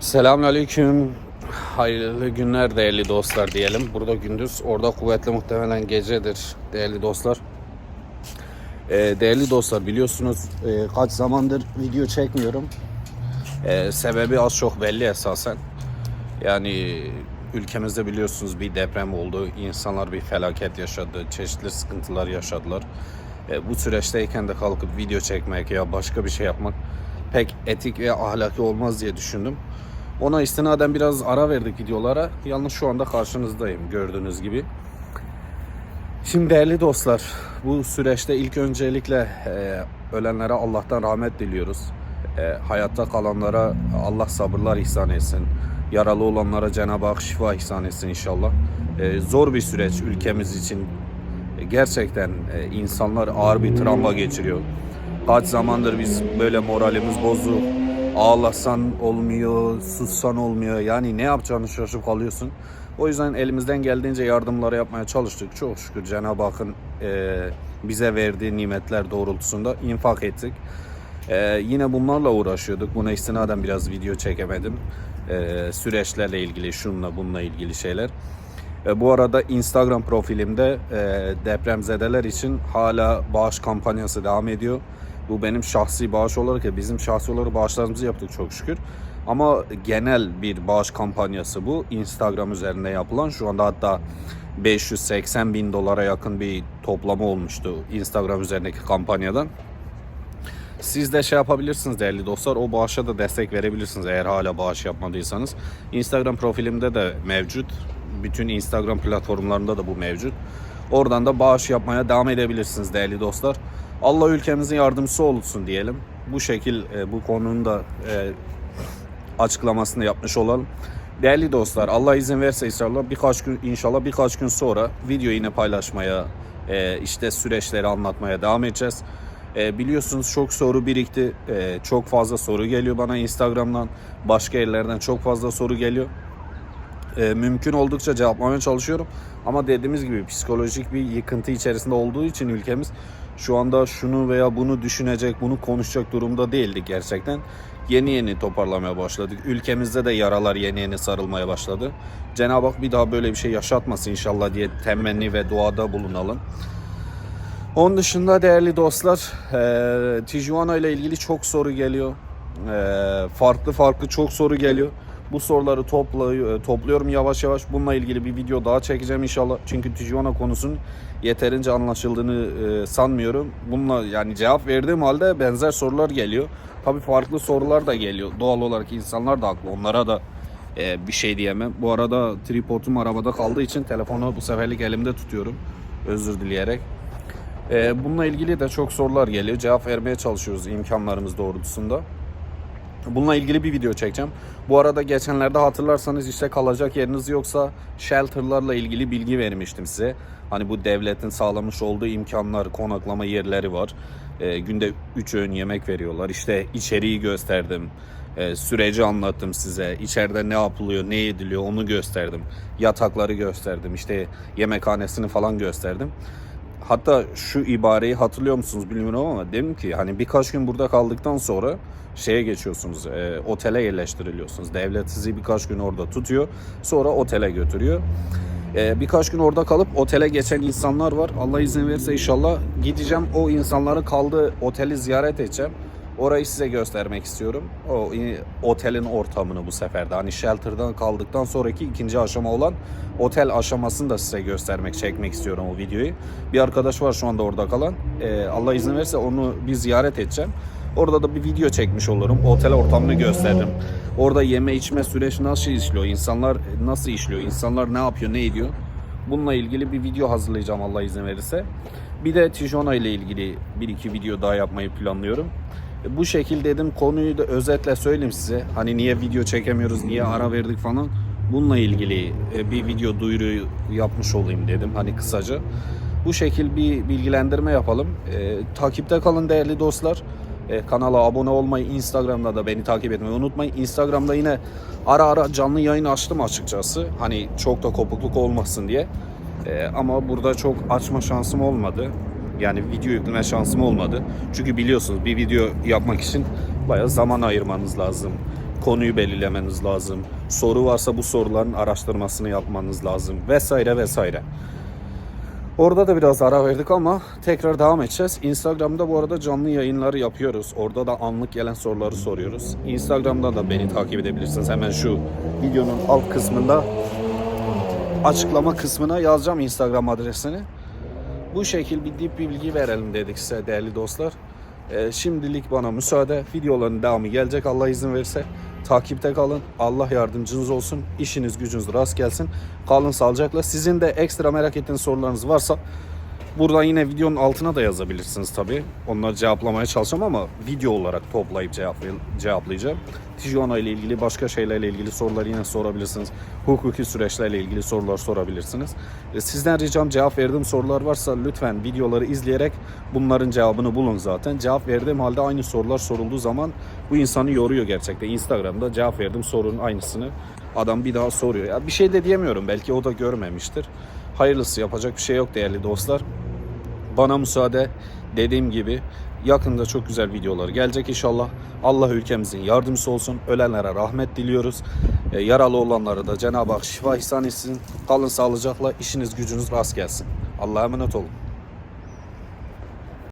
Selamünaleyküm. Hayırlı günler değerli dostlar diyelim. Burada gündüz, orada kuvvetli muhtemelen gecedir değerli dostlar. Ee, değerli dostlar biliyorsunuz e, kaç zamandır video çekmiyorum. Ee, sebebi az çok belli esasen. Yani ülkemizde biliyorsunuz bir deprem oldu. İnsanlar bir felaket yaşadı. Çeşitli sıkıntılar yaşadılar. Ee, bu süreçteyken de kalkıp video çekmek ya başka bir şey yapmak pek etik ve ahlaki olmaz diye düşündüm. Ona istinaden biraz ara verdik videolara. Yalnız şu anda karşınızdayım gördüğünüz gibi. Şimdi değerli dostlar, bu süreçte ilk öncelikle e, ölenlere Allah'tan rahmet diliyoruz. E, hayatta kalanlara Allah sabırlar ihsan etsin. Yaralı olanlara Cenab-ı Hak şifa ihsan etsin inşallah. E, zor bir süreç ülkemiz için. E, gerçekten e, insanlar ağır bir travma geçiriyor. Kaç zamandır biz böyle moralimiz bozuk. Ağlasan olmuyor, sussan olmuyor. Yani ne yapacağını şaşıp kalıyorsun. O yüzden elimizden geldiğince yardımları yapmaya çalıştık. Çok şükür Cenab-ı Hakk'ın e, bize verdiği nimetler doğrultusunda infak ettik. E, yine bunlarla uğraşıyorduk. Buna istinaden biraz video çekemedim. E, süreçlerle ilgili, şunla bununla ilgili şeyler. E, bu arada Instagram profilimde e, depremzedeler için hala bağış kampanyası devam ediyor. Bu benim şahsi bağış olarak ya bizim şahsi olarak bağışlarımızı yaptık çok şükür. Ama genel bir bağış kampanyası bu. Instagram üzerinde yapılan şu anda hatta 580 bin dolara yakın bir toplama olmuştu Instagram üzerindeki kampanyadan. Siz de şey yapabilirsiniz değerli dostlar. O bağışa da destek verebilirsiniz eğer hala bağış yapmadıysanız. Instagram profilimde de mevcut. Bütün Instagram platformlarında da bu mevcut. Oradan da bağış yapmaya devam edebilirsiniz değerli dostlar. Allah ülkemizin yardımcısı olsun diyelim. Bu şekil e, bu konunun da e, açıklamasını yapmış olalım. Değerli dostlar Allah izin verse inşallah birkaç gün inşallah birkaç gün sonra video yine paylaşmaya e, işte süreçleri anlatmaya devam edeceğiz. Biliyorsunuz çok soru birikti. Çok fazla soru geliyor bana Instagram'dan. Başka yerlerden çok fazla soru geliyor. E, mümkün oldukça cevaplamaya çalışıyorum. Ama dediğimiz gibi psikolojik bir yıkıntı içerisinde olduğu için ülkemiz şu anda şunu veya bunu düşünecek, bunu konuşacak durumda değildik gerçekten. Yeni yeni toparlamaya başladık. Ülkemizde de yaralar yeni yeni sarılmaya başladı. Cenab-ı Hak bir daha böyle bir şey yaşatmasın inşallah diye temenni ve duada bulunalım. Onun dışında değerli dostlar, e, Tijuana ile ilgili çok soru geliyor. E, farklı farklı çok soru geliyor. Bu soruları topla, topluyorum yavaş yavaş. Bununla ilgili bir video daha çekeceğim inşallah. Çünkü Tijuana konusunun yeterince anlaşıldığını e, sanmıyorum. Bununla yani cevap verdiğim halde benzer sorular geliyor. Tabii farklı sorular da geliyor. Doğal olarak insanlar da haklı. Onlara da e, bir şey diyemem. Bu arada tripodum arabada kaldığı için telefonu bu seferlik elimde tutuyorum. Özür dileyerek. E, bununla ilgili de çok sorular geliyor. Cevap vermeye çalışıyoruz imkanlarımız doğrultusunda. Bununla ilgili bir video çekeceğim. Bu arada geçenlerde hatırlarsanız işte kalacak yeriniz yoksa shelterlarla ilgili bilgi vermiştim size. Hani bu devletin sağlamış olduğu imkanlar, konaklama yerleri var. Ee, günde 3 öğün yemek veriyorlar. İşte içeriği gösterdim. Ee, süreci anlattım size. İçeride ne yapılıyor, ne ediliyor onu gösterdim. Yatakları gösterdim. İşte yemekhanesini falan gösterdim. Hatta şu ibareyi hatırlıyor musunuz bilmiyorum ama dedim ki hani birkaç gün burada kaldıktan sonra şeye geçiyorsunuz, e, otele yerleştiriliyorsunuz. Devlet sizi birkaç gün orada tutuyor, sonra otele götürüyor. E, birkaç gün orada kalıp otele geçen insanlar var. Allah izin verirse inşallah gideceğim o insanların kaldığı oteli ziyaret edeceğim. Orayı size göstermek istiyorum. O otelin ortamını bu sefer de hani shelter'dan kaldıktan sonraki ikinci aşama olan otel aşamasını da size göstermek, çekmek istiyorum o videoyu. Bir arkadaş var şu anda orada kalan. Ee, Allah izin verirse onu bir ziyaret edeceğim. Orada da bir video çekmiş olurum. Otel ortamını gösteririm. Orada yeme içme süreci nasıl işliyor? İnsanlar nasıl işliyor? İnsanlar ne yapıyor, ne ediyor? Bununla ilgili bir video hazırlayacağım Allah izin verirse. Bir de Tijona ile ilgili bir iki video daha yapmayı planlıyorum. Bu şekil dedim konuyu da özetle söyleyeyim size. Hani niye video çekemiyoruz, niye ara verdik falan. Bununla ilgili e, bir video duyuru yapmış olayım dedim hani kısaca. Bu şekil bir bilgilendirme yapalım. E, takipte kalın değerli dostlar. E, kanala abone olmayı, Instagram'da da beni takip etmeyi unutmayın. Instagram'da yine ara ara canlı yayın açtım açıkçası. Hani çok da kopukluk olmasın diye. E, ama burada çok açma şansım olmadı. Yani video yükleme şansım olmadı. Çünkü biliyorsunuz bir video yapmak için bayağı zaman ayırmanız lazım. konuyu belirlemeniz lazım. Soru varsa bu soruların araştırmasını yapmanız lazım vesaire vesaire. Orada da biraz ara verdik ama tekrar devam edeceğiz. Instagram'da bu arada canlı yayınları yapıyoruz. Orada da anlık gelen soruları soruyoruz. Instagram'da da beni takip edebilirsiniz. Hemen şu videonun alt kısmında açıklama kısmına yazacağım Instagram adresini. Bu şekil bir dip bir bilgi verelim dedik size değerli dostlar. Ee, şimdilik bana müsaade. Videoların devamı gelecek Allah izin verirse. Takipte kalın. Allah yardımcınız olsun. İşiniz gücünüz rast gelsin. Kalın sağlıcakla. Sizin de ekstra merak ettiğiniz sorularınız varsa buradan yine videonun altına da yazabilirsiniz tabii. Onları cevaplamaya çalışacağım ama video olarak toplayıp cevaplay- cevaplayacağım. Tijuana ile ilgili başka şeylerle ilgili soruları yine sorabilirsiniz. Hukuki süreçlerle ilgili sorular sorabilirsiniz. E, Sizden ricam cevap verdiğim sorular varsa lütfen videoları izleyerek bunların cevabını bulun zaten. Cevap verdiğim halde aynı sorular sorulduğu zaman bu insanı yoruyor gerçekten. Instagram'da cevap verdiğim sorunun aynısını adam bir daha soruyor. Ya bir şey de diyemiyorum belki o da görmemiştir. Hayırlısı yapacak bir şey yok değerli dostlar. Bana müsaade dediğim gibi yakında çok güzel videolar gelecek inşallah. Allah ülkemizin yardımcısı olsun. Ölenlere rahmet diliyoruz. E, yaralı olanlara da Cenab-ı Hak şifa ihsan etsin. Kalın sağlıcakla işiniz gücünüz rast gelsin. Allah'a emanet olun.